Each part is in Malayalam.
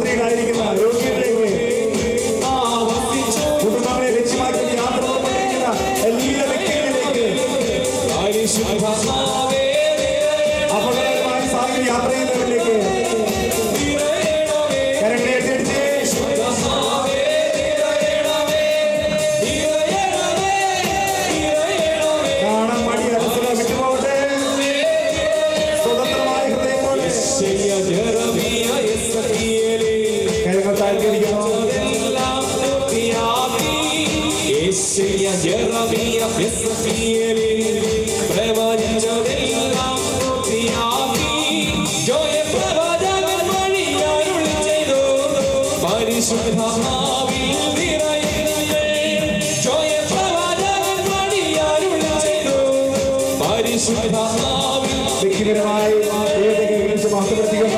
உதயநாயகி യേശയ്യ ജറമിയ യെസഫിയലിൽ പ്രവചിച്ചതെല്ലാം പൂർത്തിയാക്കി ജോയ പ്രവചകൻ വഴി അരുൾ ചെയ്തു ജോയ പ്രവചകൻ വഴി അരുൾ ചെയ്തു പരിശുദ്ധമാവിൽ വ്യക്തിപരമായി ഏതെങ്കിലും മഹത്വപ്രതികൾ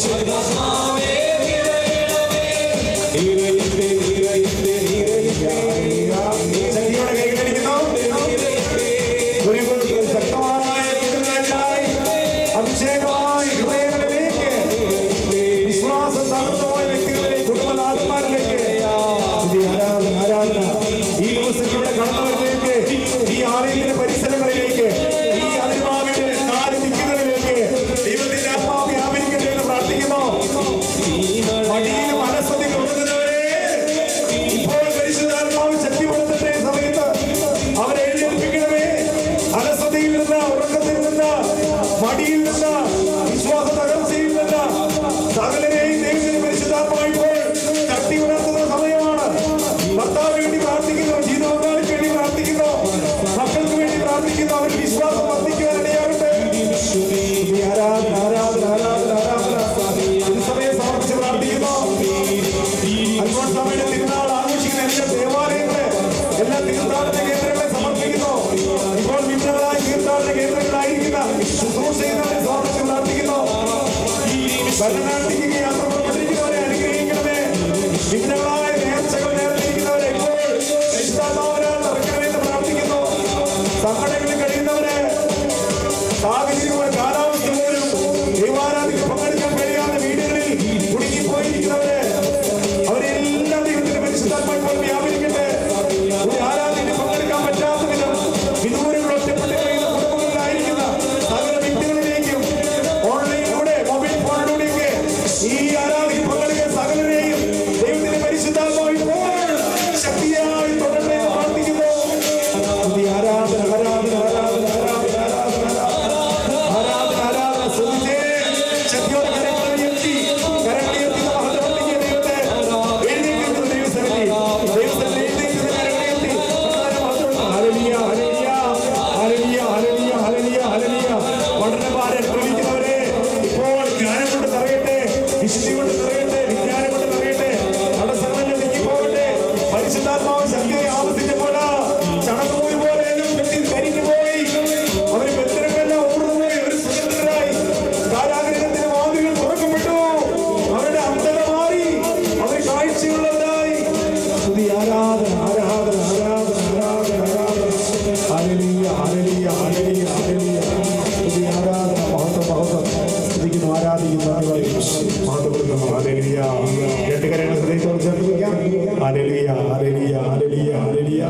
всегда തകർച്ചയുമല്ല വിശ്വാസ തകർച്ചയുമല്ല. സകലരെ ഭരണാധികാരിക്ക് യാത്ര പ്രവർത്തിക്കുന്നവരെ അനുഗ്രഹിക്കണമേ വിഘ്നങ്ങളായ നേർച്ചകൾ നേർന്നിരിക്കുന്നവരെ ഇപ്പോൾ നിഷ്ഠാഭാവനാൽ നടക്കണമെന്ന് കഴിയുന്നവരെ സാഹചര്യങ്ങൾ കാലം ഹലലിയ ഹലലിയ ഹലലിയ ഹലലിയ